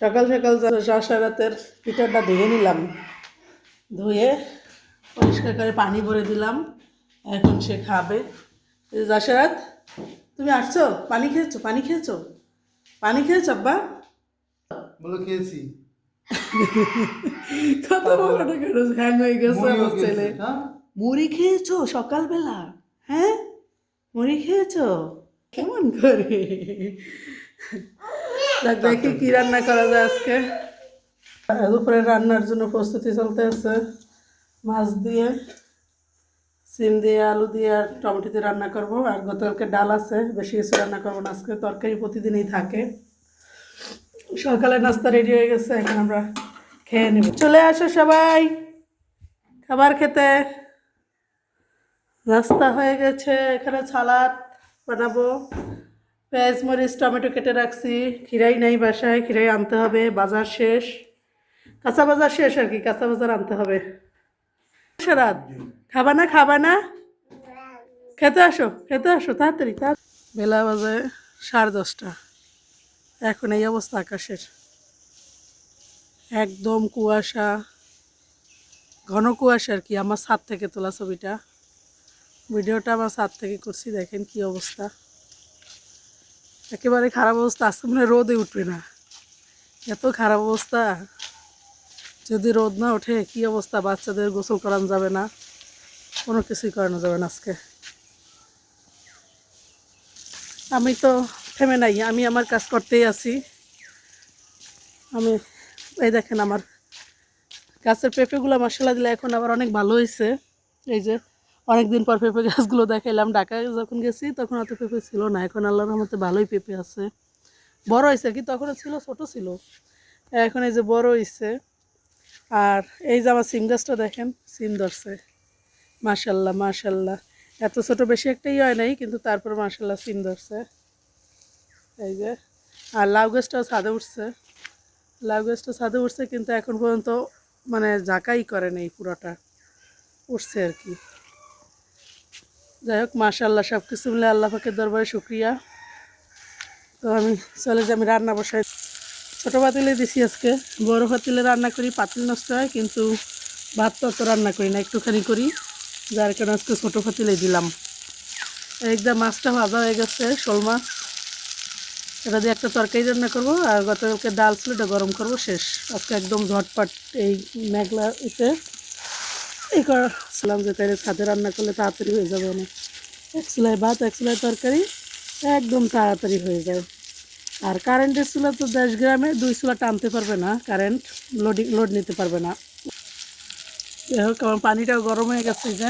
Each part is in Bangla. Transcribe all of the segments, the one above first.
সকাল সকাল রাতের পিঠাটা ধুয়ে নিলাম। ধুয়ে পরিষ্কার করে পানি ভরে দিলাম। এখন সে খাবে। জাসারাত তুমি আসছো? পানি খেয়েছো? পানি খেয়েছো? পানি খেয়েছো আব্বা? বলো খেয়েছি। কত বড়টা কেন হ্যাং হয়ে গেছে আমার ছেলে। হ্যাঁ? মুড়ি খেয়েছো সকালবেলা? হ্যাঁ? মুড়ি খেয়েছো? কেমন করে? দেখ কি রান্না করা যায় আজকে। দুপুরে রান্নার জন্য প্রস্তুতি চলতে আছে মাছ দিয়ে, সিম দিয়ে, আলু দিয়ে আর টমেটো দিয়ে রান্না করব। আর গতকালকে ডাল আছে, বেশি কিছু রান্না করব না। আজকে তরকারি প্রতিদিনই থাকে। সকালে নাস্তা রেডি হয়ে গেছে, এখন আমরা খেয়ে নেব। চলে আসো সবাই, খাবার খেতে। নাস্তা হয়ে গেছে, এখানে সালাদ বানাবো। পেঁয়াজ, মরিচ, টমেটো কেটে রাখছি। খিরাই নাই বাসায় খিরাই আনতে হবে, বাজার শেষ। কাঁচা বাজার শেষ আর কি, কাঁচা বাজার আনতে হবে। সারাত, খাবা না খাবা না? খেতে আসো খেতে আসো, তাড়াতাড়ি তাড় বেলা বাজে সাড়ে দশটা। এখন এই অবস্থা আকাশের। একদম কুয়াশা, ঘন কুয়াশা আর কি, আমার ছাদ থেকে তোলা ছবিটা। ভিডিওটা আমার ছাদ থেকে করছি, দেখেন কি অবস্থা। একেবারে খারাপ অবস্থা, আজকে মনে রোদে উঠবে না। এত খারাপ অবস্থা। যদি রোদ না ওঠে, কি অবস্থা? বাচ্চাদের গোসল করানো যাবে না। কোনো কিছুই করানো যাবে না আজকে। আমি তো থেমে নাই, আমি আমার কাজ করতেই আছি। আমি, এই দেখেন আমার গাছের পেঁপেগুলো মশলা দিলে এখন আবার অনেক ভালো হয়েছে। এই যে অনেক দিন পর পেঁপে গাছগুলো দেখাইলাম। ঢাকায় যখন গেছি, তখন অত পেঁপে ছিল না। এখন আল্লাহর রহমতে ভালোই পেঁপে আছে। বড় হয়েছে কি তখনও ছিল, ছোট ছিল। এখন এই যে বড় হয়েছে আর এই যে আমার সিম গাছটা দেখেন, সিম ধরছে। মাশাল্লাহ মাশাল্লাহ। এত ছোট বেশি একটাই হয় নাই, কিন্তু তারপর মাশাল্লাহ সিম ধরছে। এই যে, আর লাউ গাছটাও ছাদে উঠছে। লাউ গাছটা ছাদে উঠছে, কিন্তু এখন পর্যন্ত মানে জাকাই করে নেই, পুরোটা। উঠছে আর কি। যাই হোক মাশাল্লাহ সব কিছু মিলে আল্লাহ পাকের দরবারে শুক্রিয়া। তো আমি চলে যে আমি রান্না বসাই। ছোটো পাতিলে দিছি আজকে, বড় পাতিলে রান্না করি, পাতিল নষ্ট হয়, কিন্তু ভাত তো রান্না করি না, একটুখানি করি। যার কারণে আজকে ছোটো পাতিলে দিলাম। একদম মাছটা ভাজা হয়ে গেছে, শোল মাছ। এটা দিয়ে একটা তরকারি রান্না করব, আর গতকালকে ডাল ছিল গরম করব, শেষ। আজকে একদম ঝটপট এই মেঘলা ইতে। এই করছিলাম যে তাই ছাদে রান্না করলে তাড়াতাড়ি হয়ে যাবে অনেক। এক চুলায় ভাত, এক চুলায় তরকারি, একদম তাড়াতাড়ি হয়ে যায়। আর কারেন্টের চুলা তো দেশ গ্রামে দুই চুলা টানতে পারবে না, কারেন্ট লোডিং, লোড নিতে পারবে না। যাই হোক, আমার পানিটাও গরম হয়ে গেছে যে।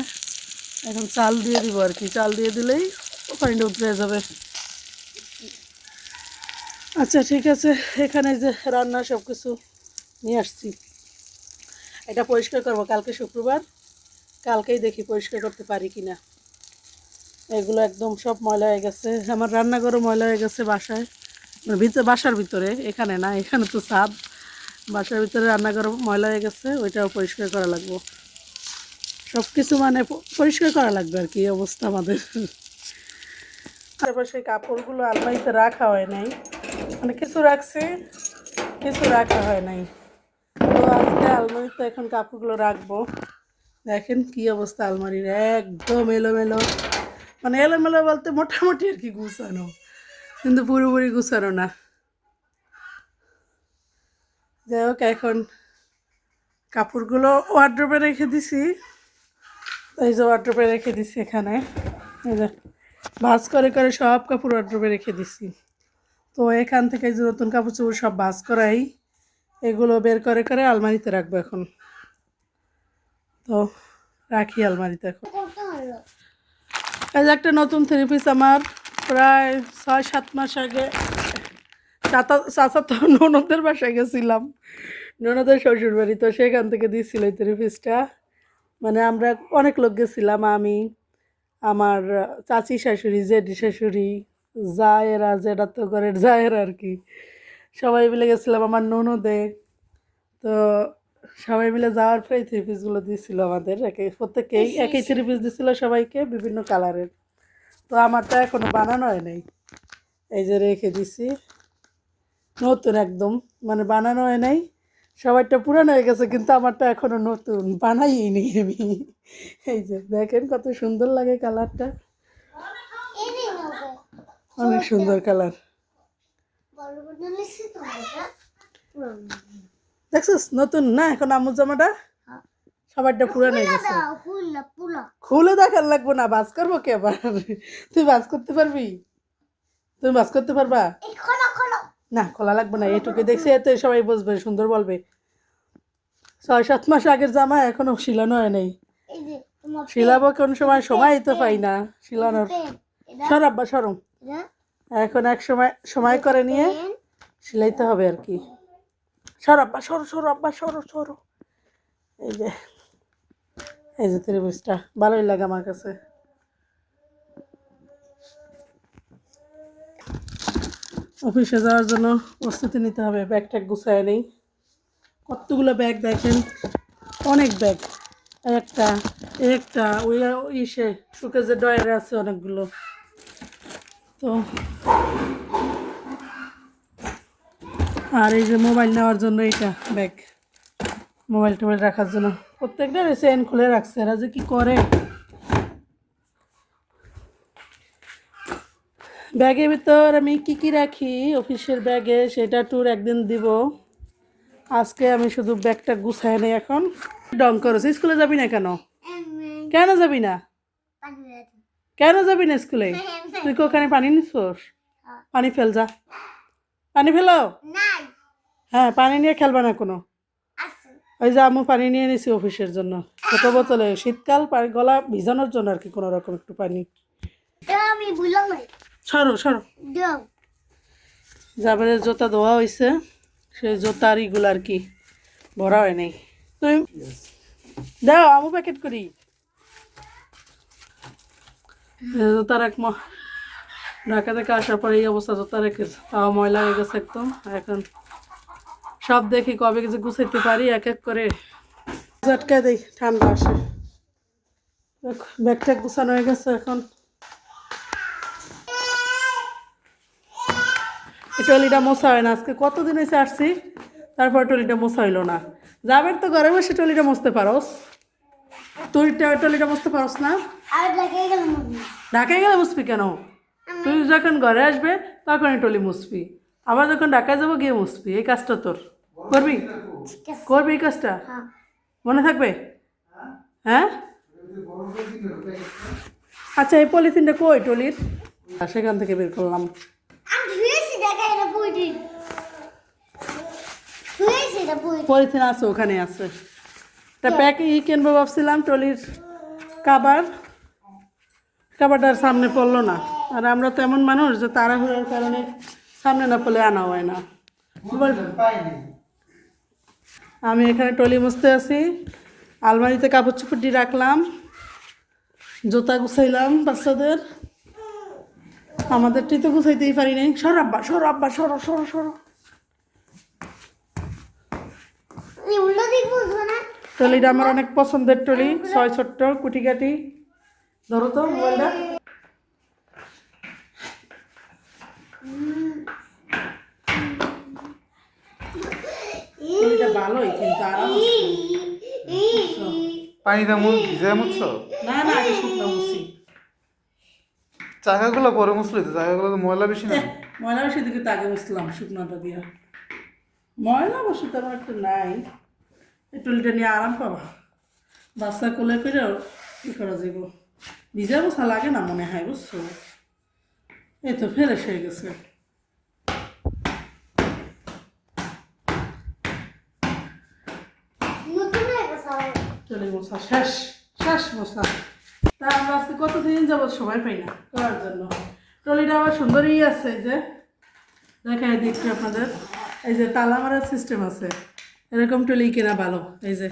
এখন চাল দিয়ে দিব আর কি, চাল দিয়ে দিলেই পানিটা উতরে যাবে। আচ্ছা ঠিক আছে, এখানে যে রান্না সব কিছু নিয়ে আসছি। এটা পরিষ্কার করব, কালকে শুক্রবার। কালকেই দেখি পরিষ্কার করতে পারি কি না এগুলো একদম সব ময়লা হয়ে গেছে। আমার রান্নাঘরও ময়লা হয়ে গেছে বাসায়। মানে ভিতরে, বাসার ভিতরে, এখানে না, এখানে তো ছাদ বাসার ভিতরে রান্নাঘর ময়লা হয়ে গেছে, ওইটাও পরিষ্কার করা লাগবো। সব কিছু মানে পরিষ্কার করা লাগবে আর কি অবস্থা আমাদের। তারপর সেই কাপড়গুলো আলমারিতে রাখা হয় নাই। মানে কিছু রাখছি, কিছু রাখা হয় নাই। তো আজকে আলমারিতে এখন কাপড়গুলো রাখব। দেখেন কি অবস্থা আলমারির, একদম এলোমেলো। মানে এলোমেলো বলতে মোটামুটি আর কি গুছানো, কিন্তু পুরোপুরি গুছানো না। যাই হোক, এখন কাপড়গুলো ওয়ার্ড্রোপে রেখে দিছি। এই যে ওয়ার্ড্রোপে রেখে দিছি এখানে। ভাজ করে করে সব কাপড় ওয়ার্ড্রোপে রেখে দিছি। তো এখান থেকে যে নতুন কাপড় চোপড় সব ভাজ করাই, এগুলো বের করে করে আলমারিতে রাখব এখন। তো রাখি আলমারিতে এখন। এই যে একটা নতুন থ্রি পিস আমার প্রায় ছয় সাত মাস আগে চাচা চাচা তো ননদের বাসায় গেছিলাম ননদের শ্বশুর বাড়ি তো সেখান থেকে দিয়েছিল এই থ্রি পিসটা মানে আমরা অনেক লোক গেছিলাম আমি আমার চাচি শাশুড়ি জেঠি শাশুড়ি জায়েরা যেটা তো ঘরের জায়ের আর কি। সবাই মিলে গেছিলাম আমার ননদে। তো সবাই মিলে যাওয়ার পরে থ্রি পিসগুলো দিয়েছিল আমাদের। একে প্রত্যেকেই একই থ্রি পিস দিয়েছিল সবাইকে বিভিন্ন কালারের তো আমারটা এখনও বানানো হয় নাই। এই যে রেখে দিছি। নতুন একদম। মানে বানানো হয় নাই। সবারটা পুরানো হয়ে গেছে কিন্তু আমারটা এখনও নতুন। বানাইই নি আমি। এই যে দেখেন কত সুন্দর লাগে কালারটা অনেক সুন্দর কালার দেখছিস? নতুন না এখন আমুর জামাটা? সবারটা পুরানো হয়ে গেছে। খুলে দেখার লাগবো না বাস করব কে আবার? তুই বাস করতে পারবি? তুমি বাস করতে পারবা? না খোলা লাগবে না এটুকু দেখছি এতে সবাই বুঝবে সুন্দর বলবে। ছয় সাত মাস আগের জামা এখনও শিলানো হয় নাই। শিলাবো কোন সময়? সময় তো পাই না শিলানোর। সর আব্বা সরম এখন এক সময় সময় করে নিয়ে সিলাইতে হবে আর কি। সর আব্বা, সরো সরো আব্বা, সরো সরো। এই যে এই যে ত্রিভুজটা, ভালোই লাগে আমার কাছে। অফিসে যাওয়ার জন্য প্রস্তুতি নিতে হবে, ব্যাগ ট্যাগ গুছায় নেই। কতগুলো ব্যাগ দেখেন? অনেক ব্যাগ। একটা একটা, ওই ইসে সুকেজের ডয়ারে আছে অনেকগুলো। তো আর এই যে মোবাইল নেওয়ার জন্য এইটা ব্যাগ। মোবাইল টোবাইল রাখার জন্য। প্রত্যেকটা চেন খুলে রাখছে। এরা যে কি করে? ব্যাগের ভিতর আমি কি কি রাখি? অফিসের ব্যাগে সেটা ট্যুর একদিন দিব। আজকে আমি শুধু ব্যাগটা গুছাই নেই এখন। ডং করছে। স্কুলে যাবি না কেন? কেন যাবি না? কেন যাবি না স্কুলে? তুই কি ওখানে পানি নিছোস পানি ফেল যা। পানি ফেলো? হ্যাঁ পানি নিয়ে খেলবা না কোনো। ওই যে আমি পানি নিয়ে নিছি অফিসের জন্য। ছোট বোতলে। শীতকাল গলা ভিজানোর জন্য আর কি কোনো রকম একটু পানি। আমি সরো সরো। দাও। জাবেরের জুতা ধোয়া হয়েছে সেই জুতার ইগুলো আর কি ভরা হয় নাই। তুমি দাও আমু প্যাকেট করি। জোতার এক ঢাকা থেকে আসার পরে এই অবস্থা জুতা রেখেছে তাও ময়লা হয়ে গেছে একদম। এখন সব দেখি কবে যে গুছাইতে পারি এক এক করে। ঝটকায় দেই ঠান্ডা আসে। ব্যাগ ট্যাগ গুছানো হয়ে গেছে এখন। টলিটা মশা হয় না আজকে কতদিন হয়েছে আসছি তারপর টলিটা মশা হইল না। যাবের তো ঘরে বসে টলিটা মশতে পারোস। তুই টলিটা মশতে পারোস না? ঢাকায় গেলে মুসবি কেন? তুই যখন ঘরে আসবে তখনই টলি মুসবি আবার যখন ঢাকায় যাব গিয়ে মুসবি এই কাজটা তোর। করবি? করবি এই কাজটা? হ্যাঁ। মনে থাকবে? হ্যাঁ? আচ্ছা এই পলিথিনটা কই টলির? আর সেখান থেকে বের করলাম। পলিথিন আছে ওখানে আছে। তা প্যাক ই কিনবো ভাবছিলাম টলির কাবার। কাবারটার সামনে পড়ল না। আর আমরা তো এমন মানুষ যে তাড়াহুড়োর কারণে সামনে না পড়লে আনা হয় না। আমি এখানে টলি মুছতে আছি। আলমারিতে কাপড় চুপড়ি রাখলাম। জুতা গুছাইলাম বাচ্চাদের। আমাদেরটি তো গুছাইতেই পারি নাই। সর আব্বা সর আব্বা, সরো সরো সরো। টলিটা আমার অনেক পছন্দের টলি, ছয় ছোট্ট কুটি কাটি ধরো তো মোবাইলটা টলিটা ভালোই কিন্তু আরাম আছে। পানি তেমন ভিজায় মুছছ? না না আগে শুকনো মুছি। চাকাগুলো পরে মুছলি তো চাকাগুলো তো ময়লা বেশি না? ময়লা বেশি দিকে তাকে মুছলাম শুকনোটা দিয়া। ময়লা অবশ্য তেমন একটা নাই। টলিটা নিয়ে আরাম পাবা। বাচ্চা কোলে করেও কি করা যাব ভিজা বসা লাগে না মনে হয় বুঝছ? এই তো ফেরে হয়ে গেছে নতুন হয়ে গেছে আবার। চলে মশা শেষ শেষ মশা তা আমরা আজকে কতদিন যাবত সময় পাই না? করার জন্য। ট্রলিটা আবার সুন্দরই আছে এই যে। দেখাই দেখছি আপনাদের। এই যে তালা মারার সিস্টেম আছে। এরকম টলি কেনা ভালো। এই যে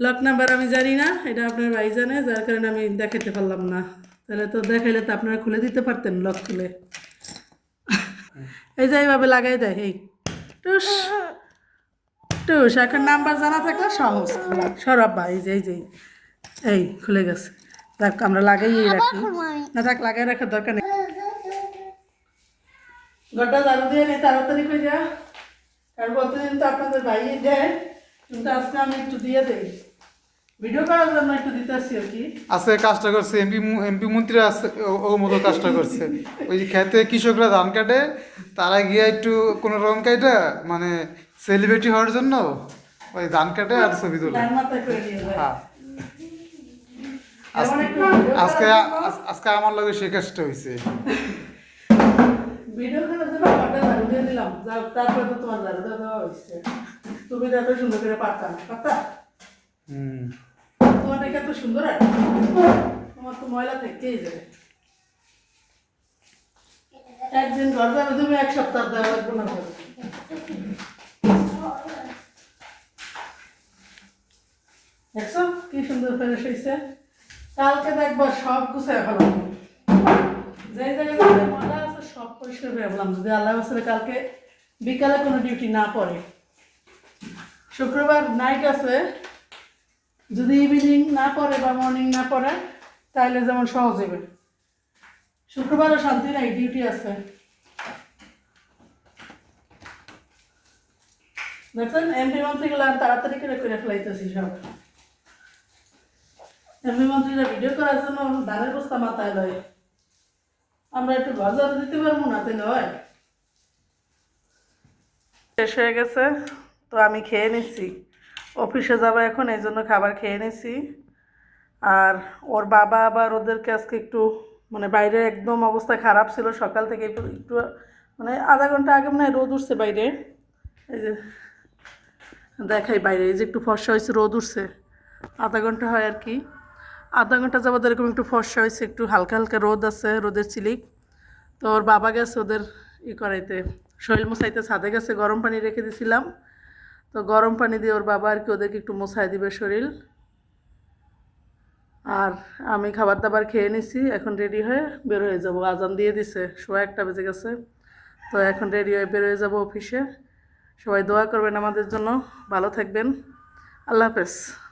লক নাম্বার আমি জানি না, এটা আপনার ভাই জানে, যার কারণে আমি দেখাতে পারলাম না। তাহলে তো দেখাইলে তো আপনারা খুলে দিতে পারতেন লক খুলে। এই যে এইভাবে লাগাই দেয়, এই। টুস। টুস এখন নাম্বার জানা থাকলে সহজ। খোলা সরব্বা এই যে এই যে এই খুলে গেছে। দেখ আমরা লাগাইই রাখি। না থাক লাগাই রাখার দরকার নেই। ঘরটা ঝাড়ু দিয়ে নেই তাড়াতাড়ি করে যা কারণ প্রতিদিন তো আপনাদের বাইরে দেয় কিন্তু আজকে আমি একটু দিয়ে দেই। ভিডিও করার জন্য একটু দিতে আসছি আর কি। আজকে কাজটা করছে এমপি এমপি মন্ত্রী আছে ও- মতো কাজটা করছে। ওই যে খেতে কৃষকরা ধান কাটে তারা গিয়ে একটু কোনো রং কাইটা মানে সেলিব্রিটি হওয়ার জন্য ওই ধান কাটে আর ছবি তোলে। হ্যাঁ। আজকে আজকে আমার লগে সে কাজটা হয়েছে ভিডিও জন্য ঘরটা ঝাড়ু দিয়ে দিলাম। তারপরে তো তোমার ঝাড়ুটা দেওয়া হয়েছে তুমি তো এত সুন্দর করে পারতাম পারতা? হুম। তোমার দেখে এত সুন্দর আর তোমার তো ময়লা থেকেই যাবে একদিন ঘর যাবে তুমি এক সপ্তাহ দেওয়া লাগবে না। ঘরে। দেখছ কি সুন্দর হয়েছে কালকে দেখব সব গুছাই ফেলাম। যে যদি আল্লাহ কালকে বিকালে কোনো ডিউটি না পড়ে। শুক্রবার নাইট আছে। যদি ইভিনিং না পড়ে বা মর্নিং না পড়ে তাহলে যেমন সহজ হবে শুক্রবারও শান্তি নাই ডিউটি আছে। দেখছেন এমপি মন্ত্রীগুলো আর তাড়াতাড়ি করে করে ফেলাইতেছি সব। এমপি মন্ত্রীরা ভিডিও করার জন্য ধানের বস্তা মাথায় লয়। আমরা একটু বাজার দিতে পারব না, তাই নয়? শেষ হয়ে গেছে, তো আমি খেয়ে নিচ্ছি অফিসে যাব এখন, এই জন্য খাবার খেয়ে নিছি। আর ওর বাবা আবার ওদেরকে আজকে একটু মানে বাইরে একদম অবস্থা খারাপ ছিল, সকাল থেকে একটু মানে আধা ঘণ্টা আগে মনে রোদ উঠছে বাইরে। এই যে দেখাই বাইরে, এই যে একটু ফর্সা হয়েছে, রোদ উঠছে। আধা ঘণ্টা হয় আর কি। আধা ঘণ্টা যাবত এরকম একটু ফর্সা হয়েছে, একটু হালকা হালকা রোদ আছে, রোদের চিলিক। তো ওর বাবা গেছে ওদের ই করাইতে। শরীর মোছাইতে ছাদে গেছে, গরম পানি রেখে দিছিলাম। তো গরম পানি দিয়ে ওর বাবা আর কি ওদেরকে একটু মোছাই দিবে শরীর। আর আমি খাবার দাবার খেয়ে নিছি, এখন রেডি হয়ে বের হয়ে যাব। আজান দিয়ে দিছে, সোয়া একটা বেজে গেছে। তো এখন রেডি হয়ে বের হয়ে যাব অফিসে। সবাই দোয়া করবেন আমাদের জন্য। ভালো থাকবেন। আল্লাহ হাফেজ।